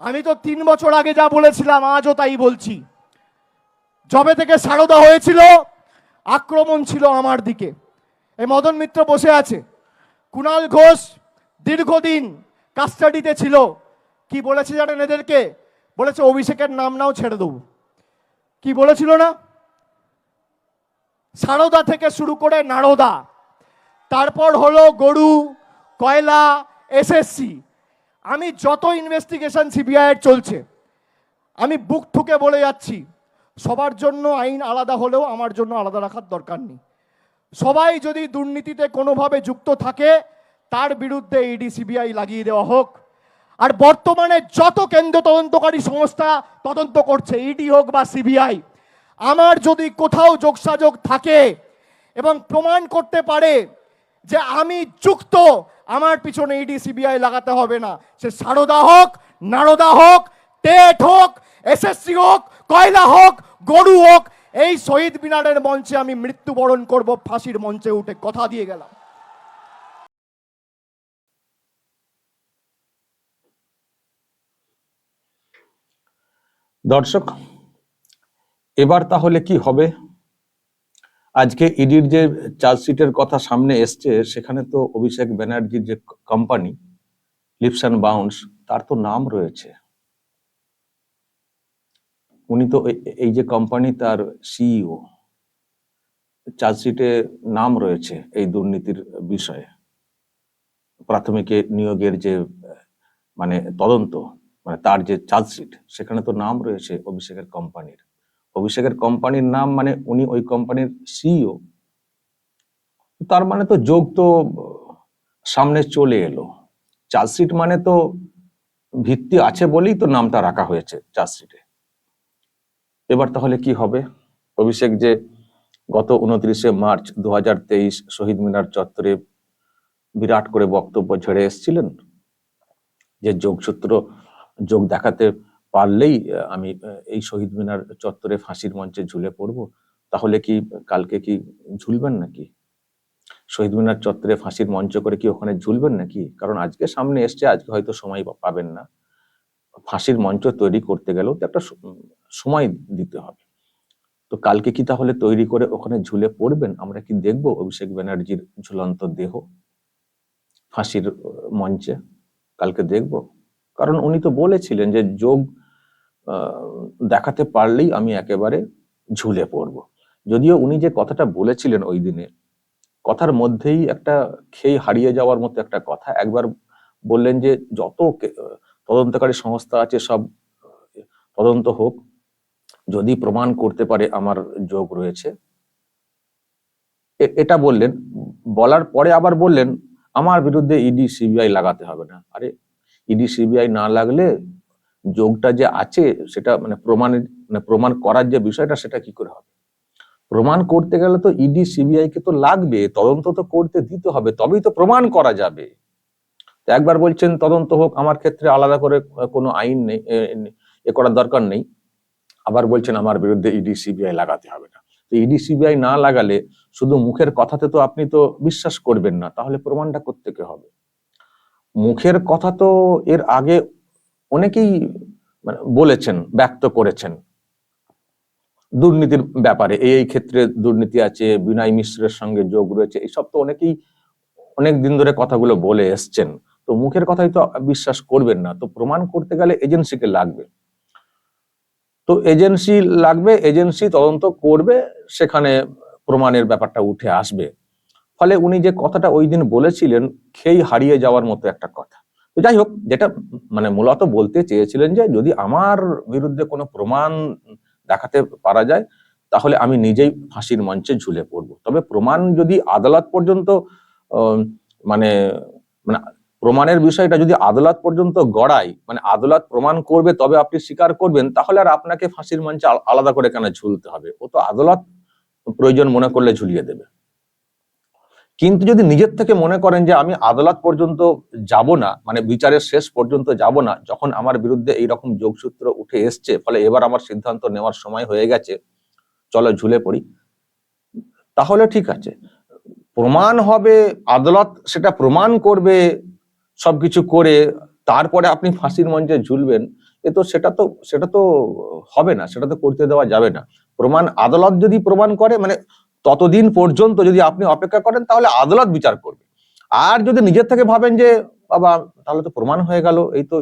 আমি তো তিন বছর আগে যা বলেছিলাম, আজও তাই বলছি। জবে থেকে সারদা হয়েছিল, আক্রমণ ছিল আমার দিকে। এই মদন মিত্র বসে আছে। কুণাল ঘোষ দীর্ঘদিন কাস্টাডিতে ছিল। কি বলেছে জানেন এদেরকে? বলেছে, অভিষেকের নাম নাও ছেড়ে দেবো। কি বলেছিল না? সারদা থেকে শুরু করে নারদা। তারপর হলো গরু, কয়লা, এসএসসি। আমি যত ইনভেস্টিগেশন সিবিআইয়ের চলছে, আমি বুক ঠুকে বলে যাচ্ছি, সবার জন্য আইন আলাদা হলেও আমার জন্য আলাদা রাখার দরকার নেই। সবাই যদি দুর্নীতিতে কোনোভাবে যুক্ত থাকে, তার বিরুদ্ধে ইডি সিবিআই লাগিয়ে দেওয়া হোক। আর বর্তমানে যত কেন্দ্র তদন্তকারী সংস্থা তদন্ত করছে ইডি হোক বা সিবিআই আমার যদি কোথাও যোগসাযোগ থাকে এবং প্রমাণ করতে পারে যে আমি যুক্ত আমার পিছনে ইডি সিবিআই লাগাতে হবে না। সে সারদা হোক, নারদা হোক টেট হোক এসএসসি হোক, কয়লা হোক, গরু হোক, এই শহীদ মিনারের মঞ্চে আমি মৃত্যুবরণ করব, ফাঁসির মঞ্চে উঠে কথা দিয়ে গেলাম। দর্শক, এবার তাহলে কি হবে? আজকে ইডির যে চার্জশিটের কথা সামনে এসছে, সেখানে তো অভিষেক ব্যানার্জির যে কোম্পানি লিপস অ্যান্ড বাউন্স তার তো নাম রয়েছে। উনি তো এই- যে কোম্পানি তার সিইও চার্জশিটে নাম রয়েছে এই দুর্নীতির বিষয়ে। প্রাথমিক নিয়োগের যে মানে তদন্ত মানে তার যে চার্জশিট, সেখানে তো নাম রয়েছে অভিষেকের কোম্পানির অভিষেকের কোম্পানির নাম মানে উনি ওই কোম্পানির সিইও তার মানে তো যোগ তো সামনে চলে এলো। চার্জশিট মানে তো ভিত্তি আছে বলেই তো নামটা রাখা হয়েছে চার্জশিটে এবার তাহলে কি হবে? অভিষেক যে গত উনত্রিশে মার্চ দু হাজার তেইশ শহীদ মিনার চত্বরে বিরাট করে বক্তব্য ঝেড়ে এসেছিলেন, যে যোগসূত্র যোগ দেখাতে পারলেই আমি এই শহীদ মিনার চত্বরে ফাঁসির মঞ্চে ঝুলে পড়ব, তাহলে কি কালকে কি ঝুলবেন নাকি? শহীদ মিনার চত্বরে ফাঁসির মঞ্চ করে কি ওখানে ঝুলবেন নাকি? কারণ আজকে সামনে এসছে, আজকে হয়তো সময় পাবেন না। ফাঁসির মঞ্চ তৈরি করতে গেলেও তো একটা সময় দিতে হবে। তো কালকে কি তাহলে তৈরি করে ওখানে ঝুলে পড়বেন? আমরা কি দেখব অভিষেক ব্যানার্জির ঝুলন্ত দেহ ফাঁসির মঞ্চে? কালকে দেখব। কারণ উনি তো বলেছিলেন যে যোগ দেখাতে পারলেই আমি একেবারে ঝুলে পড়ব। যদিও উনি যে কথাটা বলেছিলেন ওই দিনে, কথার মধ্যেই একটা খেয়ে হারিয়ে যাওয়ার মতো একটা কথা। একবার বললেন যে, যত তদন্তকারী সংস্থা আছে সব, তদন্ত হোক, যদি প্রমাণ করতে পারে আমার যোগ রয়েছে। এটা বললেন। বলার পরে আবার বললেন, আমার বিরুদ্ধে ইডি, সিবিআই লাগাতে হবে না। আরে, ইডি, সিবিআই না লাগলে যোগটা যে আছে সেটা মানে প্রমাণের মানে প্রমাণ করার যে বিষয়টা সেটা কি করে হবে? প্রমাণ করতে গেলে তো ইডি সিবিআই কে তো লাগবে তদন্ত তো করতে দিতে হবে তবেই তো প্রমাণ করা যাবে। একবার বলছেন তদন্ত হোক আমার ক্ষেত্রে আলাদা করে কোনো আইন নেই এ, করার দরকার নেই। আবার বলছেন আমার বিরুদ্ধে ইডি সিবিআই লাগাতে হবে না। তো ইডি সিবিআই না লাগালে শুধু মুখের কথাতে তো আপনি তো বিশ্বাস করবেন না তাহলে প্রমাণটা কোত্থেকে হবে? মুখের কথা তো এর আগে অনেকেই মানে বলেছেন, ব্যক্ত করেছেন দুর্নীতির ব্যাপারে। এই এই ক্ষেত্রে দুর্নীতি আছে, বিনয় মিশ্রের সঙ্গে যোগ রয়েছে, এইসব তো অনেকেই অনেক দিন ধরে কথাগুলো বলে এসছেন। তো মুখের কথাই তো বিশ্বাস করবেন না। তো প্রমাণ করতে গেলে এজেন্সিকে লাগবে। তো এজেন্সি লাগবে, এজেন্সি তদন্ত করবে, সেখানে প্রমাণের ব্যাপারটা উঠে আসবে। ফলে উনি যে কথাটা ওই দিন বলেছিলেন, খেই হারিয়ে যাওয়ার মতো একটা কথা। তো যাই হোক যেটা মানে মূলত বলতে চেয়েছিলেন যে যদি আমার বিরুদ্ধে কোনো প্রমাণ দেখাতে পারা যায়, তাহলে আমি নিজেই ফাঁসির মঞ্চে ঝুলে পড়ব। তবে প্রমাণ যদি আদালত পর্যন্ত মানে মানে প্রমাণের বিষয়টা যদি আদালত পর্যন্ত গড়ায় মানে আদালত প্রমাণ করবে তবে আপনি স্বীকার করবেন, তাহলে আর আপনাকে ফাঁসির মঞ্চে আলাদা করে কেন ঝুলতে হবে? ও তো আদালত প্রয়োজন মনে করলে ঝুলিয়ে দেবে। কিন্তু যদি নিজের থেকে মনে করেন যে আমি আদালত পর্যন্ত যাব না মানে বিচারের শেষ পর্যন্ত যাব না, যখন আমার বিরুদ্ধে এইরকম যোগসূত্র উঠে এসছে, ফলে এবার আমার সিদ্ধান্ত নেওয়ার সময় হয়ে গেছে, চলো ঝুলে পড়ি, তাহলে ঠিক আছে। প্রমাণ হবে, আদালত সেটা প্রমাণ করবে, সবকিছু করে, তারপরে আপনি ফাঁসির মঞ্চে ঝুলবেন, এ তো সেটা তো সেটা তো হবে না, সেটা তো করতে দেওয়া যাবে না। প্রমাণ, আদালত যদি প্রমাণ করে মানে ততদিন পর্যন্ত যদি আপনি অপেক্ষা করেন, তাহলে আদালত বিচার করবে। আর যদি নিজের থেকে ভাবেন যে, বাবা, তাহলে তো প্রমাণ হয়ে গেল, এই তো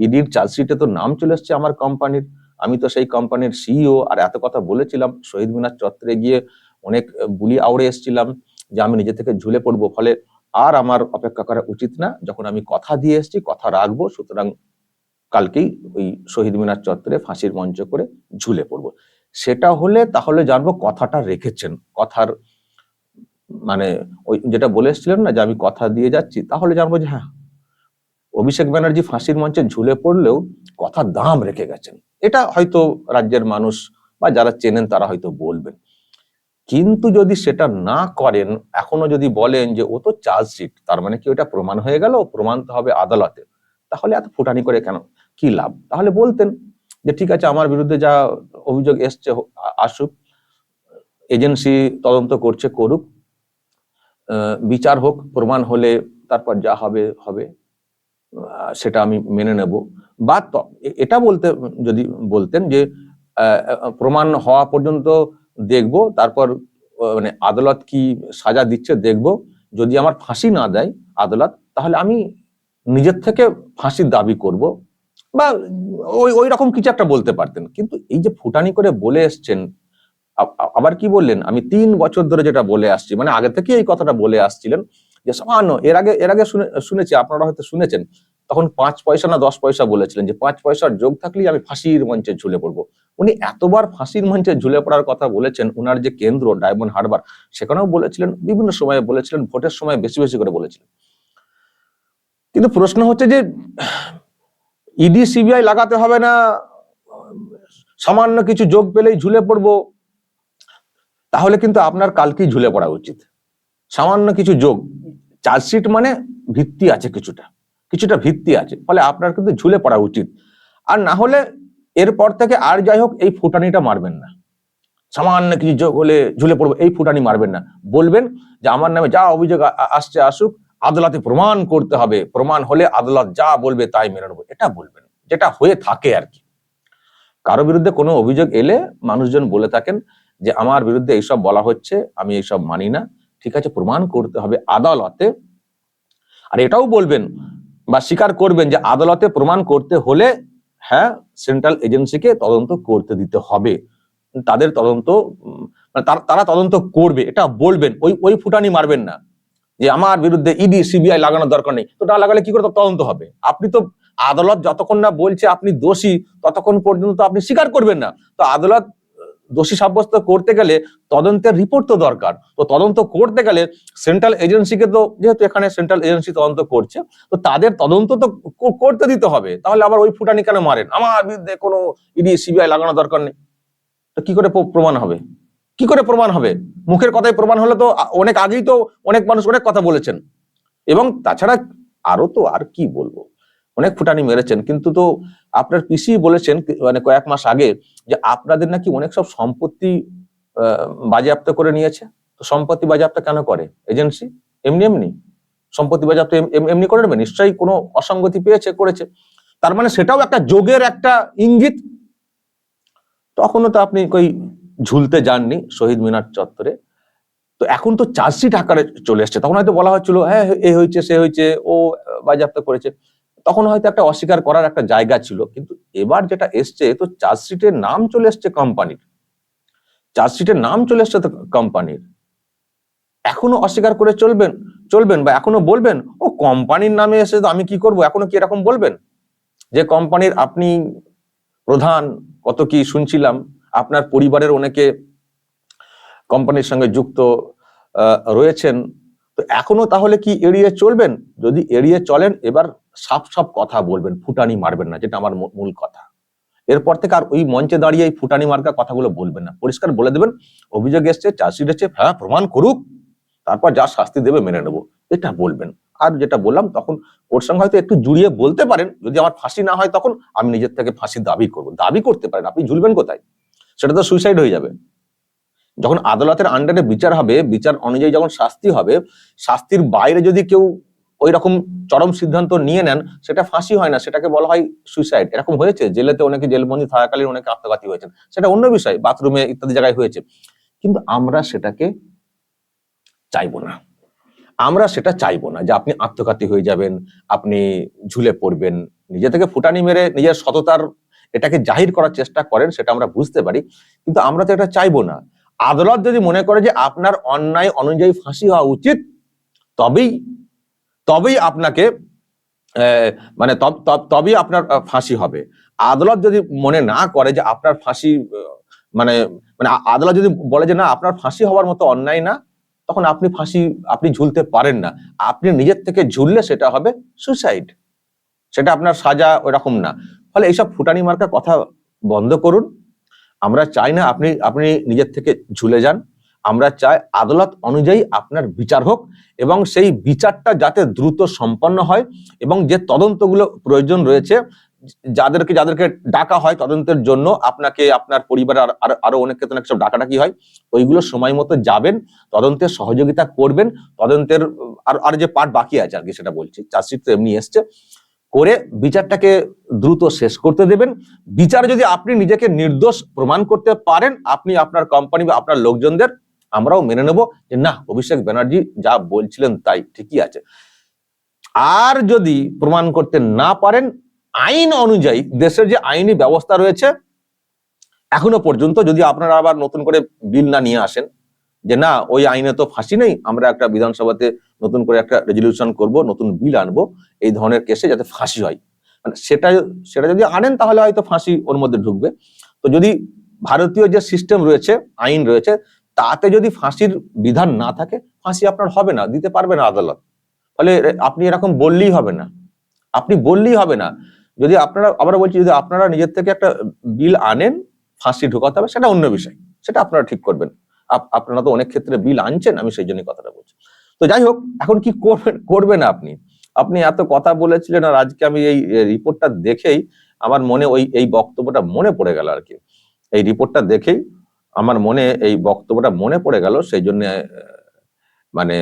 ইডির চার্জশিটে তো নাম চলে এসছে আমার কোম্পানির, আমি তো সেই কোম্পানির সিইও আর এত কথা বলেছিলাম, শহীদ মিনার চত্বরে গিয়ে অনেক বুলি আউড়ে এসেছিলাম যে, আমি নিজে থেকে ঝুলে পড়ব, ফলে আর আমার অপেক্ষা করা উচিত না। যখন আমি কথা দিয়ে এসেছি, কথা রাখব, সুতরাং কালকেই ওই শহীদ মিনার চত্বরে ফাঁসির মঞ্চ করে ঝুলে পড়ব। সেটা হলে তাহলে জানব কথাটা রেখেছেন। কথার মানে ওই যেটা বলে এসেছিলেন না যে আমি কথা দিয়ে যাচ্ছি, তাহলে জানব যে হ্যাঁ অভিষেক ব্যানার্জি ফাঁসির মঞ্চে ঝুলে পড়লেও কথার দাম রেখে গেছেন। এটা হয়তো রাজ্যের মানুষ বা যারা চেনেন তারা হয়তো বলবেন। কিন্তু যদি সেটা না করেন, এখনও যদি বলেন যে ও তো চার্জশিট তার মানে কি ওটা প্রমাণ হয়ে গেল? প্রমাণ তো হবে আদালতে। তাহলে এত ফুটানি করে কেন? কি লাভ? তাহলে বলতেন। যে ঠিক আছে, আমার বিরুদ্ধে যা অভিযোগ এসছে আসুক, এজেন্সি তদন্ত করছে, করুক বিচার হোক, প্রমাণ হলে তারপর যা হবে হবে সেটা আমি মেনে নেব। বা এটা বলতে, যদি বলতেন যে প্রমাণ হওয়া পর্যন্ত দেখব, তারপর মানে আদালত কি সাজা দিচ্ছে দেখব। যদি আমার ফাঁসি না দেয় আদালত, তাহলে আমি নিজের থেকে ফাঁসির দাবি করব। বা ওই ওই রকম কিছু একটা বলতে পারতেন। কিন্তু এই যে ফুটানি করে বলে এসছেন আবার কি বললেন? আমি তিন বছর ধরে যেটা বলে আসছি মানে আগে থেকে এই কথাটা বলে আসছিলেন যে, সামান্য এর আগে এর আগে শুনে, শুনেছি, আপনারা হয়তো শুনেছেন, তখন পাঁচ পয়সা না দশ পয়সা বলেছিলেন যে, পাঁচ পয়সার যোগ থাকলেই আমি ফাঁসির মঞ্চে ঝুলে পড়ব। উনি এতবার ফাঁসির মঞ্চে ঝুলে পড়ার কথা বলেছেন, উনার যে কেন্দ্র, ডায়মন্ড হারবার, সেখানেও বলেছিলেন, বিভিন্ন সময়ে বলেছিলেন, ভোটের সময় বেশি বেশি করে বলেছিলেন। কিন্তু প্রশ্ন হচ্ছে যে ইডি, সিবিআই লাগাতে হবে না। সামান্য কিছু যোগ পেলেই ঝুলে পড়ব। তাহলে কিন্তু আপনার কালকেই ঝুলে পড়া উচিত। সামান্য কিছু যোগ। চার্জশিট মানে ভিত্তি আছে কিছুটা। কিছুটা ভিত্তি আছে। ফলে আপনার কিন্তু ঝুলে পড়া উচিত। আর না হলে এরপর থেকে আর যাই হোক, এই ফুটানিটা মারবেন না। সামান্য কিছু যোগ হলে ঝুলে পড়ব, এই ফুটানি মারবেন না। বলবেন যে, আমার নামে যা অভিযোগ আসছে, আসুক। আদালতে প্রমাণ করতে হবে, প্রমাণ হলে আদালত যা বলবে তাই মেনে নেব। এটা বলবেন, যেটা হয়ে থাকে আর কি। কারও বিরুদ্ধে কোনো অভিযোগ এলে মানুষজন বলে থাকেন যে, আমার বিরুদ্ধে এইসব বলা হচ্ছে, আমি এইসব মানি না। ঠিক আছে, প্রমাণ করতে হবে আদালতে। আর এটাও বলবেন বা স্বীকার করবেন যে, আদালতে প্রমাণ করতে হলে হ্যাঁ সেন্ট্রাল এজেন্সিকে তদন্ত করতে দিতে হবে। তাদের তদন্ত মানে তারা- তারা তদন্ত করবে, এটা বলবেন। ওই ওই ফুটানি মারবেন না। যে আমার বিরুদ্ধে ইডি সিবিআই লাগানোর দরকার নেই। তো না লাগালে কি করে তদন্ত হবে? আপনি তো আদালত যতক্ষণ না বলছে আপনি দোষী, ততক্ষণ পর্যন্ত আপনি স্বীকার করবেন না। তো আদালত দোষী সাব্যস্ত করতে গেলে তদন্তের রিপোর্ট তো দরকার। তো তদন্ত করতে গেলে সেন্ট্রাল এজেন্সিকে তো, যেহেতু এখানে সেন্ট্রাল এজেন্সি তদন্ত করছে, তো তাদের তদন্ত তো করতে দিতে হবে। তাহলে আবার ওই ফুটানি কেন মারেন? আমার বিরুদ্ধে কোনো ইডি সিবিআই লাগানোর দরকার নেই। তো কি করে প্রমাণ হবে? কি করে প্রমাণ হবে? মুখের কথায় প্রমাণ হলে তো অনেক আগেই তো অনেক মানুষ অনেক কথা বলেছেন। এবং তাছাড়া আরও তো আর কি বলব? অনেক ফুটানি মেরেছেন। কিন্তু তো আপনার পিসি বলেছেন মানে কয়েক মাস আগে যে আপনাদের নাকি অনেক সব সম্পত্তি বাজেয়াপ্ত করে নিয়েছে। তো সম্পত্তি বাজেয়াপ্ত কেন করে? এজেন্সি? এমনি এমনি? সম্পত্তি বাজেয়াপ্ত এম- এম- এমনি করে নেবে? নিশ্চয়ই কোনো অসঙ্গতি পেয়েছে, করেছে। তার মানে সেটাও একটা যোগের একটা ইঙ্গিত। তখনও তো আপনি কই ঝুলতে যাননি শহীদ মিনার চত্বরে। তো এখন তো চার্জশিট আকারে চলে এসছে। তখন হয়তো বলা হচ্ছিল হ্যাঁ এ হয়েছে, সে হয়েছে, ও বাজেয়াপ্ত করেছে। তখন হয়তো একটা অস্বীকার করার একটা জায়গা ছিল। কিন্তু এবার যেটা এসছে, তো চার্জশিটের নাম চলে এসছে কোম্পানির। চার্জশিটের নাম চলে এসছে কোম্পানির। এখনও অস্বীকার করে চলবেন চলবেন বা এখনও বলবেন, ও, কোম্পানির নামে এসে তো আমি কি করব? এখনও কি এরকম বলবেন? যে কোম্পানির আপনি প্রধান, কত কি শুনছিলাম আপনার পরিবারের অনেকে কোম্পানির সঙ্গে যুক্ত রয়েছেন। তো এখনও তাহলে কি এড়িয়ে চলবেন? যদি এড়িয়ে চলেন, এবার সাফ সাফ কথা বলবেন, ফুটানি মারবেন না, যেটা আমার মূল কথা। এরপর থেকে আর ওই মঞ্চে দাঁড়িয়ে এই ফুটানি মার্কা কথাগুলো বলবেন না। পরিষ্কার বলে দেবেন, অভিযোগ এসছে, চার্জশিট এসছে হ্যাঁ প্রমাণ করুক। তারপর যা শাস্তি দেবে মেনে নেব, এটা বলবেন। আর যেটা বললাম, তখন ওর সঙ্গে হয়তো একটু জুড়িয়ে বলতে পারেন, যদি আমার ফাঁসি না হয় তখন আমি নিজের থেকে ফাঁসি দাবি করব। দাবি করতে পারেন, আপনি ঝুলবেন কোথায়? সেটা তো সুইসাইড হয়ে যাবে। যখন আদালতের আন্ডারে বিচার হবে, বিচার অনুযায়ী যখন শাস্তি হবে, শাস্তির বাইরে যদি কেউ ওই রকম চরম সিদ্ধান্ত নিয়ে নেন, সেটা ফাঁসি হয় না, সেটাকে বলা হয় সুইসাইড এরকম হয়েছে, জেলেতে অনেকে জেলবন্দি থাকাকালীন অনেকে আত্মঘাতী হয়েছেন। সেটা অন্য বিষয় বাথরুমে ইত্যাদি জায়গায় হয়েছে। কিন্তু আমরা সেটাকে চাইব না। আমরা সেটা চাইব না যে আপনি আত্মঘাতী হয়ে যাবেন, আপনি ঝুলে পড়বেন, নিজে থেকে ফুটানি মেরে নিজের সততার এটাকে জাহির করার চেষ্টা করেন সেটা আমরা বুঝতে পারি, কিন্তু আমরা তো এটা চাইব না। আদালত যদি মনে করে যে আপনার অন্যায় অনুযায়ী ফাঁসি হওয়া উচিত, তবেই তবেই আপনাকে মানে তব- তব- তবেই আপনার ফাঁসি হবে। আদালত যদি মনে না করে যে আপনার ফাঁসি মানে মানে আদালত যদি বলে যে না, আপনার ফাঁসি হওয়ার মতো অন্যায় না, তখন আপনি ফাঁসি, আপনি ঝুলতে পারেন না। আপনি নিজের থেকে ঝুললে সেটা হবে সুসাইড। সেটা আপনার সাজা ওরকম না। ফলে এইসব ফুটানি মার্কা কথা বন্ধ করুন। আমরা চাই না আপনি আপনি নিজের থেকে ঝুলে যান। আমরা চাই আদালত অনুযায়ী আপনার বিচার হোক এবং সেই বিচারটা যাতে দ্রুত সম্পন্ন হয় এবং যে তদন্তগুলো প্রয়োজন রয়েছে, যাদেরকে যাদেরকে ডাকা হয় তদন্তের জন্য, আপনাকে, আপনার পরিবারের আর- আর- অনেক ক্ষেত্রে অনেক সব ডাকাডাকি হয়, ওইগুলো সময় মতো যাবেন তদন্তের সহযোগিতা করবেন, তদন্তের আর আর যে পার্ট বাকি আছে আর কি সেটা বলছি। চার্জশিট তো এমনি এসছে। করে বিচারটাকে দ্রুত শেষ করতে দেবেন। বিচার যদি আপনি নিজেকে নির্দোষ প্রমাণ করতে পারেন, আপনি আপনার কোম্পানি বা আপনার লোকজনদের আমরাও মেনে নেব যে না অভিষেক ব্যানার্জি যা বলছিলেন তাই ঠিকই আছে। আর যদি প্রমাণ করতে না পারেন, আইন অনুযায়ী, দেশের যে আইনি ব্যবস্থা রয়েছে, এখনও পর্যন্ত যদি আপনারা আবার নতুন করে বিল না নিয়ে আসেন, যে, না, ওই আইনে তো ফাঁসি নেই, আমরা একটা বিধানসভাতে নতুন করে একটা রেজলিউশন করব, নতুন বিল আনব, এই ধরনের কেসে যাতে ফাঁসি হয়। মানে সেটা সেটা যদি আনেন তাহলে হয়তো ফাঁসি ওর মধ্যে ঢুকবে। তো যদি ভারতীয় যে সিস্টেম রয়েছে, আইন রয়েছে, তাতে যদি ফাঁসির বিধান না থাকে, ফাঁসি আপনার হবে না, দিতে পারবে না আদালত। ফলে আপনি এরকম বললেই হবে না। আপনি বললেই হবে না। যদি আপনারা আবার বলছি, যদি আপনারা নিজের থেকে একটা বিল আনেন, ফাঁসি ঢোকাতে হবে, সেটা অন্য বিষয়। সেটা আপনারা ঠিক করবেন। আপ- আপনারা তো অনেক ক্ষেত্রে বিল আনছেন, আমি সেই জন্যই কথাটা বলছি। তো যাই হোক, এখন কি করবেন করবেন আপনি? আপনি এত কথা বলেছিলেন আর আজকে আমি এই রিপোর্টটা দেখেই আমার মনে ওই, এই বক্তব্যটা মনে পড়ে গেল আর কি। এই রিপোর্টটা দেখেই আমার মনে এই বক্তব্যটা মনে পড়ে গেল, সেই জন্য মানে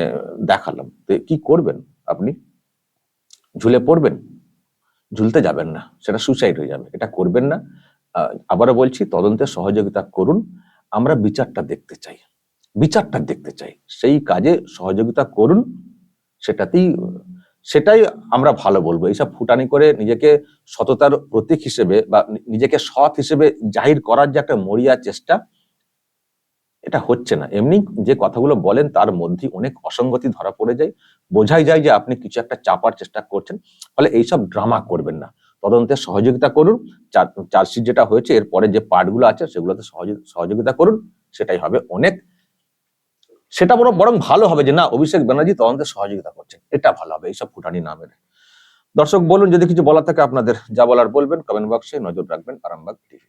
দেখালাম। কি করবেন আপনি? ঝুলে পড়বেন? ঝুলতে যাবেন না, সেটা সুসাইড হয়ে যাবে। এটা করবেন না। আবারও বলছি তদন্তের সহযোগিতা করুন। আমরা বিচারটা দেখতে চাই। বিচারটা দেখতে চাই। সেই কাজে সহযোগিতা করুন, সেটাতেই, সেটাই আমরা ভালো বলব। এইসব ফুটানি করে নিজেকে সততার প্রতীক হিসেবে বা নিজেকে সৎ হিসেবে জাহির করার যে একটা মরিয়া চেষ্টা, এটা হচ্ছে না। এমনি যে কথাগুলো বলেন, তার মধ্যে অনেক অসঙ্গতি ধরা পড়ে যায়। বোঝাই যায় যে আপনি কিছু একটা চাপার চেষ্টা করছেন, ফলে এইসব ড্রামা করবেন না। তদন্তের সহযোগিতা করুন, চার- চার্জশিট যেটা হয়েছে, এরপরে যে পার্টগুলো আছে, সেগুলোতে সহযোগ- সহযোগিতা করুন, সেটাই হবে অনেক সেটা বরং বরং ভালো হবে যে না, অভিষেক ব্যানার্জি তদন্তের সহযোগিতা করছেন। এটা ভালো হবে, এইসব ফুটানি নামের দর্শক, বলুন, যদি কিছু বলার থাকে আপনাদের, যা বলার বলবেন কমেন্ট বক্সে নজর রাখবেন আরামবাগ টিভি